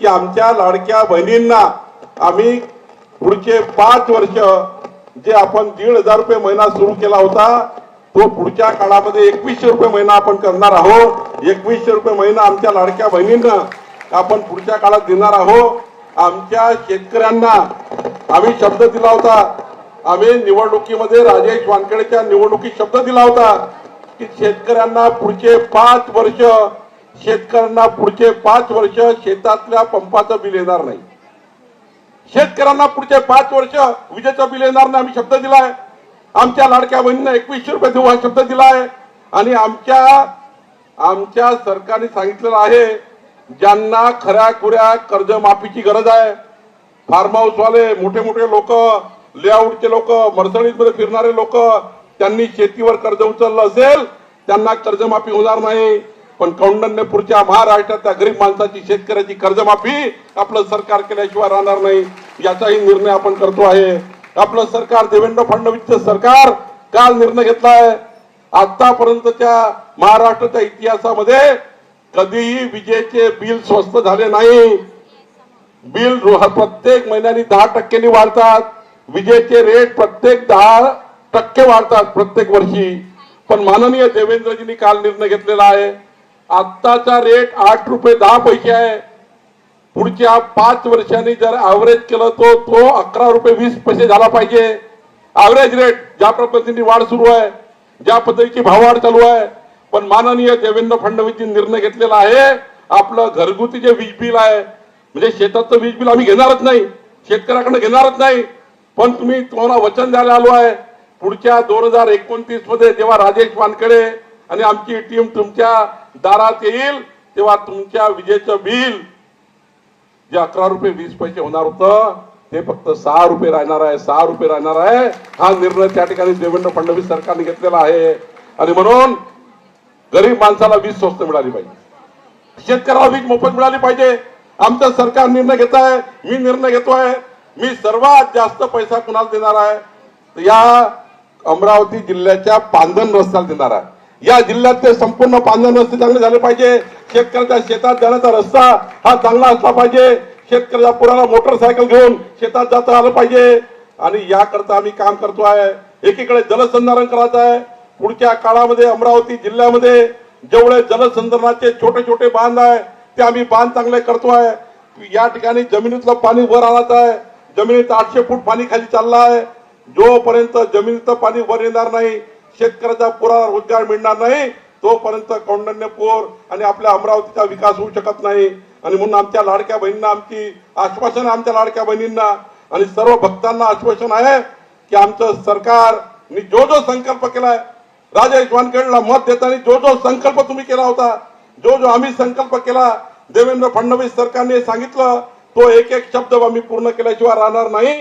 की आमच्या लाडक्या बहिणींना आम्ही पुढचे पाच वर्ष जे आपण दीड हजार रुपये महिना सुरू केला होता तो पुढच्या काळामध्ये एकवीसशे रुपये महिना आपण करणार आहोत. एकवीसशे रुपये महिना आमच्या लाडक्या बहिणींना आपण पुढच्या काळात देणार आहोत. आमच्या शेतकऱ्यांना आम्ही शब्द दिला होता. आम्ही निवडणुकीमध्ये राजेश वानखेडेच्या निवडणुकीत शब्द दिला होता की शेतकऱ्यांना पुढचे पाच वर्ष शेतकऱ्यांना पुढचे पाच वर्ष शेतातल्या पंपाचं बिल येणार नाही. शेतकऱ्यांना पुढचे पाच वर्ष विजेचं बिल येणार नाही आम्ही शब्द दिलाय. आमच्या लाडक्या बहिणीनं एकवीसशे रुपये देऊ हा शब्द दिलाय. आणि आमच्या आमच्या सरकारने सांगितलेलं आहे ज्यांना खऱ्या खुऱ्या कर्जमाफीची गरज आहे फार्म हाऊसवाले मोठे मोठे लोक लेआउटचे लोक मर्सडीजमध्ये फिरणारे लोक त्यांनी शेतीवर कर्ज उचललं असेल त्यांना कर्जमाफी होणार नाही. पण कौंडण्यपूरच्या महाराष्ट्रातल्या गरीब माणसाची शेतकऱ्याची कर्जमाफी आपलं सरकार केल्याशिवाय राहणार नाही याचाही निर्णय आपण करतो आहे. आपलं सरकार देवेंद्र फडणवीसचं सरकार काल निर्णय घेतलाय. आतापर्यंतच्या महाराष्ट्राच्या इतिहासामध्ये कधीही विजेचे बिल स्वस्त झाले नाही. बिल प्रत्येक महिन्यानी दहा टक्क्यांनी वाढतात. विजेचे रेट प्रत्येक दहा टक्के वाढतात प्रत्येक वर्षी. पण माननीय देवेंद्रजींनी काल निर्णय घेतलेला आहे. आत्ताचा रेट आठ रुपये दहा पैसे आहे. पुढच्या पाच वर्षांनी जर ऍव्हरेज केलं तो तो अकरा रुपये वीस पैसे झाला पाहिजे. ऍव्हरेज रेट ज्या पद्धतीने वाढ सुरू आहे ज्या पद्धतीची भाववाढ चालू आहे. पण माननीय देवेंद्र फडणवीसजी निर्णय घेतलेला आहे. आपलं घरगुती जे वीज बिल आहे म्हणजे शेताचं वीज बिल आम्ही घेणारच नाही शेतकऱ्याकडे घेणारच नाही. पण तुम्ही तुम्हाला वचन द्यायला आलो आहे. पुढच्या दोन हजार एकोणतीसमध्ये जेव्हा राजेश वानकडे आणि आमची टीम तुमच्या दारात येईल तेव्हा तुमच्या विजेचं बिल जे अकरा रुपये वीस पैसे होणार होतं ते फक्त सहा रुपये राहणार आहे सहा रुपये राहणार आहे. हा निर्णय त्या ठिकाणी देवेंद्र फडणवीस सरकारने घेतलेला आहे. आणि म्हणून गरीब माणसाला वीज स्वस्त मिळाली पाहिजे. शेतकऱ्याला वीज मोफत मिळाली पाहिजे. आमचं सरकार निर्णय घेत आहे मी निर्णय घेतोय. मी सर्वात जास्त पैसा कुणाला देणार आहे? या अमरावती जिल्ह्याच्या पांदन रस्त्याला देणार आहे. या जिल्ह्यातले संपूर्ण पांदन रस्ते चांगले झाले पाहिजे. शेतकऱ्याच्या शेतात जाण्याचा रस्ता हा चांगला असला पाहिजे. शेतकऱ्याच्या पुराला मोटरसायकल घेऊन शेतात जाता आलं पाहिजे. आणि याकरता आम्ही काम करतो आहे. एकीकडे जलसंधारण करायचं आहे. पुढच्या काळामध्ये अमरावती जिल्ह्यामध्ये जेवढे जलसंधारणाचे छोटे छोटे बांध आहे ते आम्ही बांध चांगले करतो आहे. या ठिकाणी जमिनीतलं पाणी वर आणायचं आहे. जमिनीत आठशे फूट पाणी खाली चाललं आहे. जोपर्यंत जमिनीचं पाणी वर येणार नाही शेतकऱ्याचा पुरा रोजगार मिळणार नाही तोपर्यंत कौंडण्यपूर आणि आपल्या अमरावतीचा विकास होऊ शकत नाही. आणि म्हणून आमच्या लाडक्या बहिणींना आमची आश्वासन आमच्या लाडक्या बहिणींना. आणि सर्व भक्तांना आश्वासन आहे की आमचं सरकार मी जो जो संकल्प केलाय राजेश यशवानखेडला मत देताना जो जो संकल्प तुम्ही केला होता जो जो आम्ही संकल्प केला देवेंद्र फडणवीस सरकारने सांगितलं तो एक एक शब्द आम्ही पूर्ण केल्याशिवाय राहणार नाही.